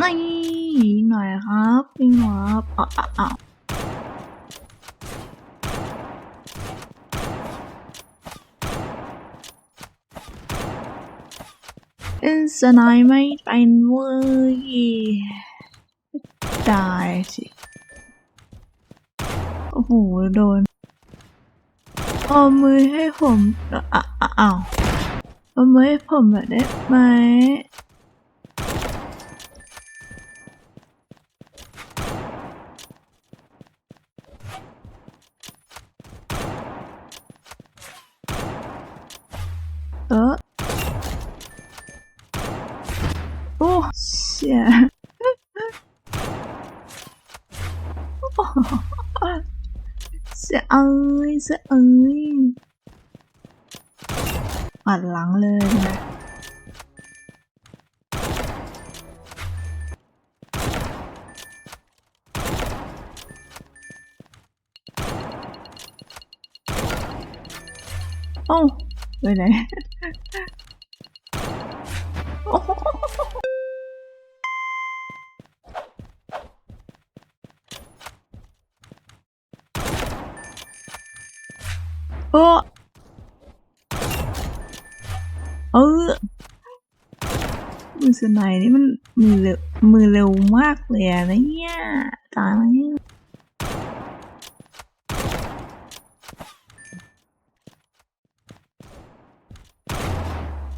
นี่ยิงหน่อยครับยิงหน่อยครับอ้าวอ้าวอ้าวเอ็นสไนายไม่เป็นเว้ยได้สิ โอ้โห โดนเอามือให้ผมอ้าวเอามือให้ผมหน่อยได้ไหม เสียเอ้ยเสียเอ้ยปัดหลังเลยนะโอ้ไปไหนโอ้ มือสไนด์นี่มันมือเร็วมือเร็วมากเลยอะเนี่ยตายแล้วเนี่ย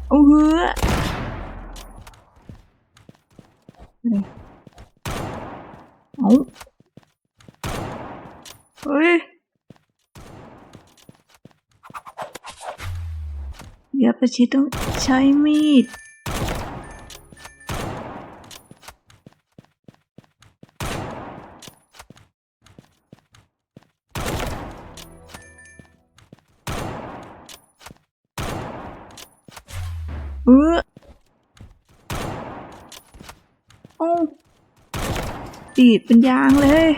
โอ้โหเอาเฮ้ยเดี๋ยวประชิดต้องใช้มีด เออโอ้ตีดเป็นยางเลย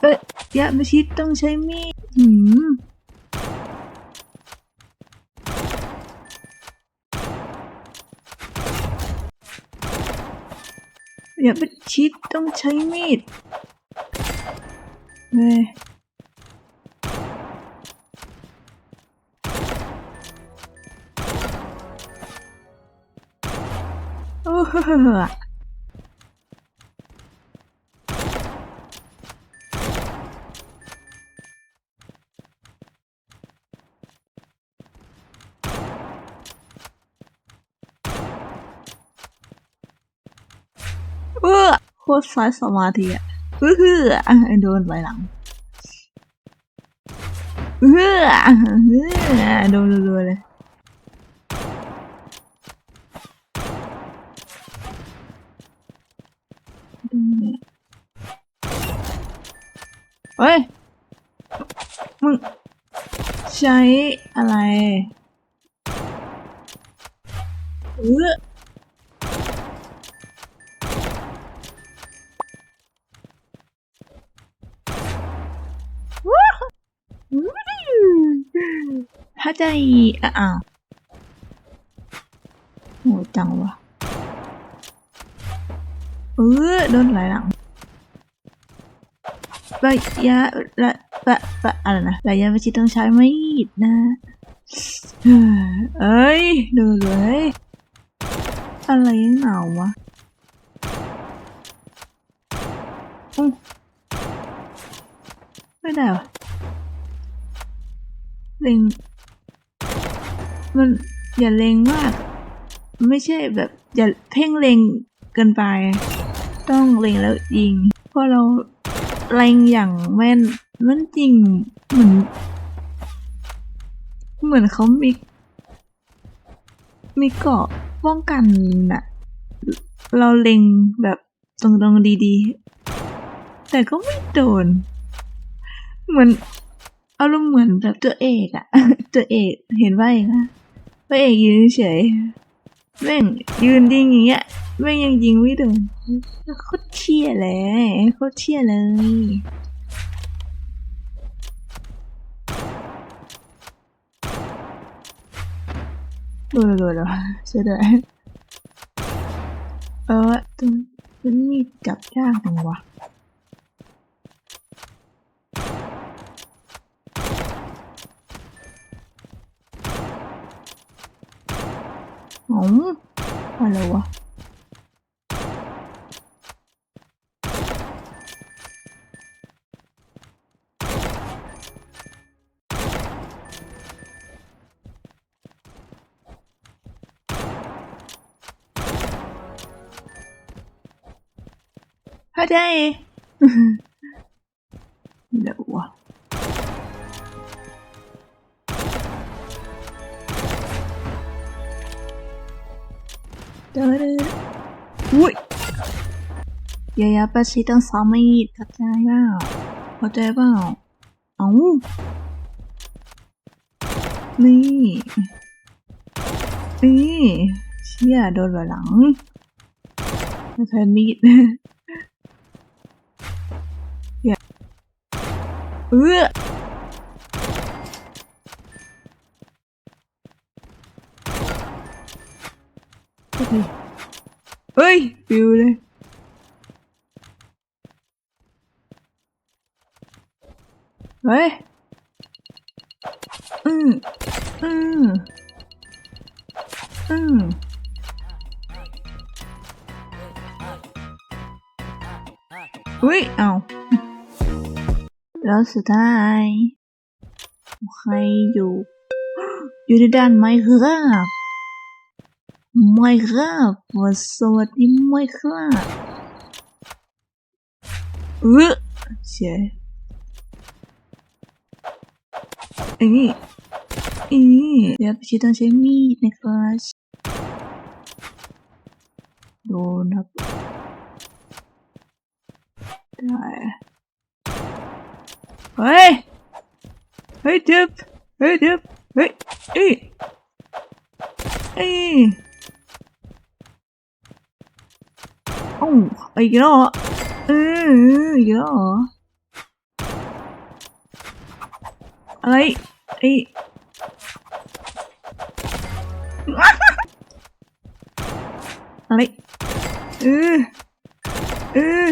เอ้ยยามาชิดต้องใช้มีดหืมอย่าไปชิดต้องใช้มีดเฮ้ย เออโคตรสายสมาธิอะเอออะโดนไหลหลังเออเออโดนรัวๆเลย ฮ้ย มึง ใช้อะไรเออว้าวถ้าใจอ้าวโหจังวะเออโดนหลายหลัง ระยะระปะปะอะไรนะระยะประชิดต้องใช้ไม่ดนะ เอ้ยดูเลยอะไรยังเหนาวะไม่ได้วะเล็งมันอย่าเล็งมาก ไม่ใช่แบบ อย่าเพ่งเล็งเกินไป ต้องเล็งแล้วยิง เพราะเรา แรงอย่างแม่นแม่นจริงเหมือน เหมือนเขามี มีเกาะป้องกันน่ะ เราเล็งแบบตรงๆดีๆ แต่ก็ไม่โดน เหมือนอารมณ์เหมือนแบบตัวเอกอะตัวเอกเห็นว่าเองอะพระเอกยืนเฉย แม่งยืนยิงอย่างเงี้ยแม่งยังยิงไม่โดนโคตรเชี่ยเลยโคตรเชี่ยเลยดูดูดูช่วยด้วยเออตัวตัวนี้จับยากจังวะอ๋อ อะไรวะ Hadi. no. Ui. อย่าย่าไปชี้ตั้งสามมีดเข้าใจเปล่าเข้าใจเปล่าเอ้านี่ นี่เชี่ยโดนหลังแล้วแทนมีดอย่าเออ เฮ้ยปิวเลยเฮ้ยอืมอืมอืมอุ้ยเอาแล้วสุดท้ายใครอยู่ อยู่ในด้านไมค์ครับ ไมค์ครับสวัสดีไมค์ครับเออเสียอีอีเดี๋ยวพี่ต้องใช้มีดในคลาสโดนครับได้เฮ้ย เฮ้ยทิปเฮ้ยทิปเฮ้ยเอีอีโอ้อีกแล้วเหรอเอออีกแล้วเหรออะไรไอ้อะไรเออเออ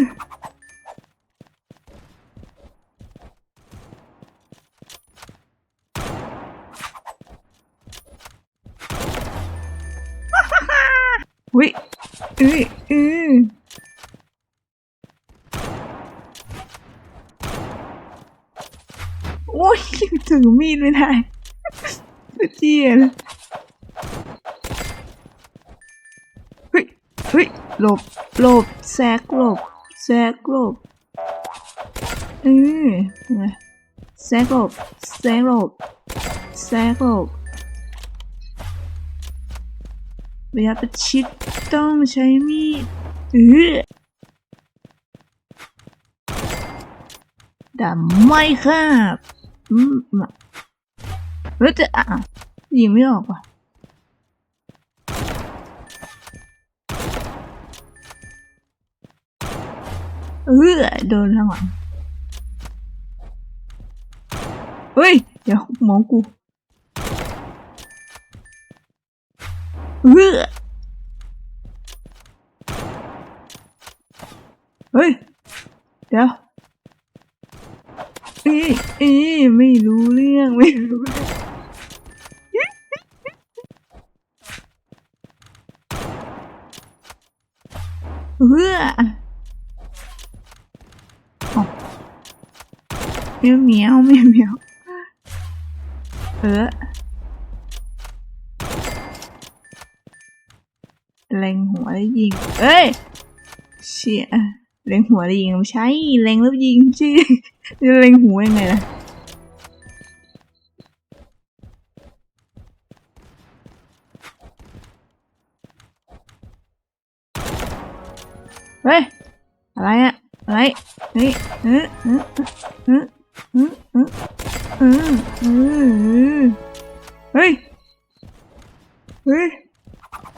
วิเออเออโอ้ยถือมีดไม่ได้เจียนเฮ้ยเฮ้ยหลบหลบแซกหลบแซกหลบเออไงแซกหลบแซกหลบแซกหลบ เวลาประชิดต้องใช้มีดเออดาไม่ครับอืมมาเฮ้ยจะอะยิงไม่ออกว่ะเออโดนข้างหลังเฮ้ย เดี๋ยวมองกู เออเฮ้ย เดี๋ยวอ้ยเอ้ยไม่รู้เรื่อง ไม่รู้เรื่ออเอาเมียเมียวเมียวเมียวเออเล็ง หัวแล้วยิง เอ้ย เชี่ยเล็งหัวแล้วยิงไม่ใช่เล็งแล้วยิงสิจะเล็งหัวยังไงล่ะเฮ้ย อะไรอะอะไรเฮ้ยเออเออเออเออเออเออเออเฮ้ย เฮ้ย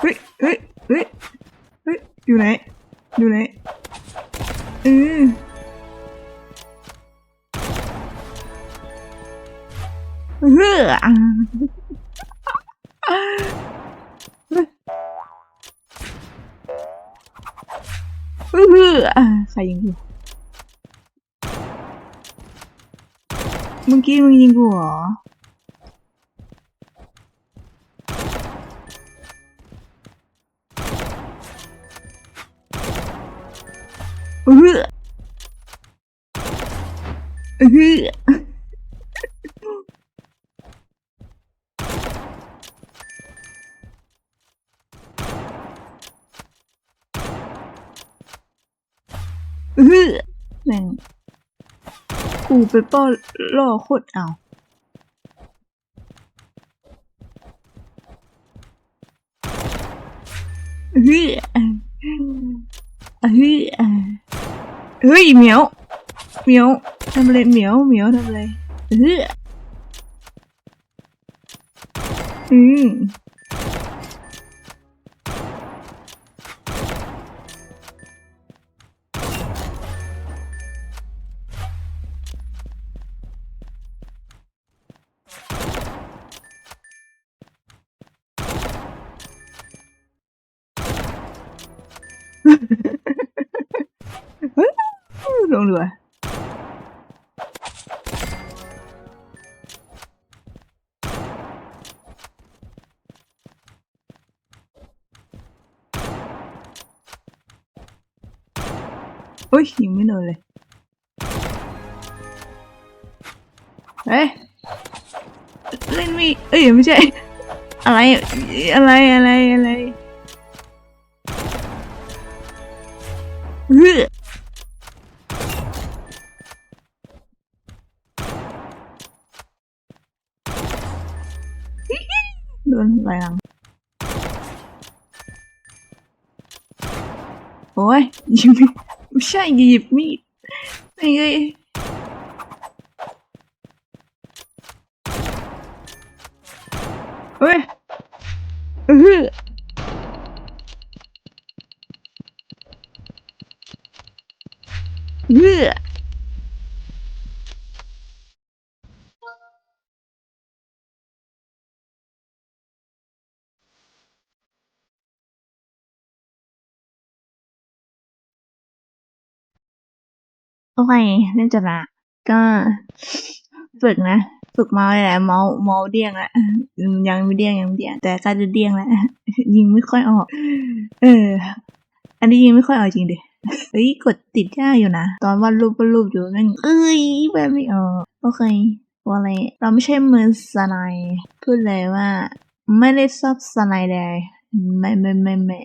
เฮ้ย เฮ้ย เฮ้ยเฮ้ย อยู่ไหน อยู่ไหนเออเฮ้ออื้อหืออะใครยิงกูเมื่อกี้มึงยิงกูเหรอ อื้ออเอออื้ออแม่งกูไปป้อนล่อโคตรเอาอื้อหืออื้อหือ เฮ้ยเหมียวเหมียวทำอะไรเหมียวเหมียวทำอะไรอื้อออืม เรือโอ้ยยิงไม่โดนเลย เฮ้ยเล่นมีเอ้ยไม่ใช่ อะไร อะไร อะไร อะไรเฮ้ย ไหลหลังโอ้ยยิงไม่ใช่หยิบมีดไม่เอ้ยเฮ้ยเออเฮ้ย โอเคเล่นจบละก็ฝึกนะฝึกเมาเลยแหละเมาเมาเดี้ยงละยังไม่เดี้ยงยังไม่เดี้ยงแต่กล้จะเดี้ยงแล้วยิงไม่ค่อยออก เออ อันนี้ยิงไม่ค่อยออกจริงดิเฮ้ยกดติดยากอยู่นะตอนวาดรูปวาดรูปอยู่แม่งเอ้ยแบบไม่ออกโอเคว่าอะไรเราไม่ใช่มือสไนด์พูดเลยว่า ไม่ได้ชอบสไนเลยไม่ไม่ไม่ไม่